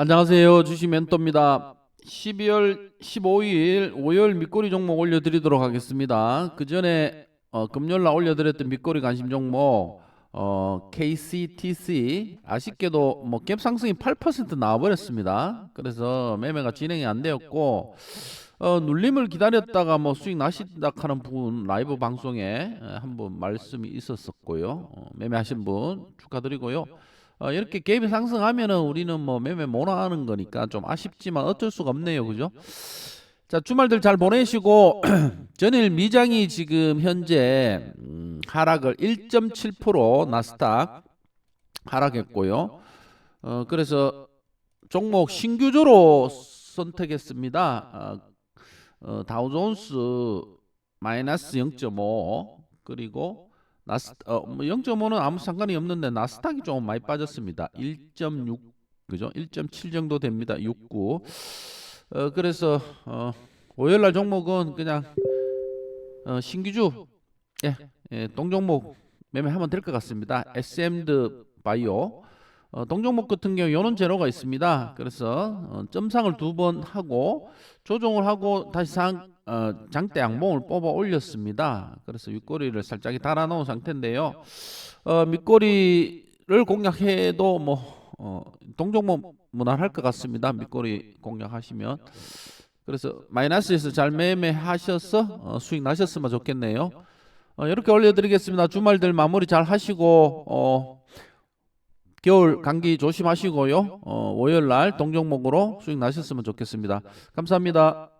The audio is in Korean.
안녕하세요. 주식 멘토입니다. 12월 15일 월요일 밑거리 종목 올려드리도록 하겠습니다. 그 전에 어, 금요일 날 올려드렸던 밑거리 관심 종목 어, KCTC 아쉽게도 뭐 갭 상승이 8% 나와버렸습니다. 그래서 매매가 진행이 안 되었고 어, 눌림을 기다렸다가 뭐 수익 나신다 하는 분 라이브 방송에 한번 말씀이 있었었고요. 어, 매매하신 분 축하드리고요. 어, 이렇게 갭이 상승하면은 우리는 뭐 매매 못 하는 거니까 좀 아쉽지만 어쩔 수가 없네요. 그죠? 자, 주말들 잘 보내시고 전일 미장이 지금 현재 음, 하락을 1.7% 나스닥 하락했고요. 어, 그래서 종목 신규조로 선택했습니다. 어, 어, 다우존스 마이너스 0.5 그리고 나스 어, 뭐 0.5는 아무 상관이 없는데 나스닥이 조금 많이 빠졌습니다. 1.6 그죠? 1.7 정도 됩니다. 69. 어, 그래서 어, 월요일 날 종목은 그냥 어, 신규주 예, 예, 동 종목 매매하면 될 것 같습니다. SM드 바이오 어, 동종목 같은 경우 요는 제로가 있습니다. 그래서 어, 점상을 두 번 하고 조정을 하고 다시 상 어, 장대 양봉을 뽑아 올렸습니다. 그래서 윗꼬리를 살짝 달아 놓은 상태인데요. 어, 밑꼬리를 공략해도 뭐 어, 동종목 무난할 것 같습니다. 밑꼬리 공략하시면 그래서 마이너스에서 잘 매매하셔서 어, 수익 나셨으면 좋겠네요. 어, 이렇게 올려드리겠습니다. 주말들 마무리 잘 하시고 어, 겨울 감기 조심하시고요. 어, 월요일 날 동종목으로 수익 나셨으면 좋겠습니다. 감사합니다.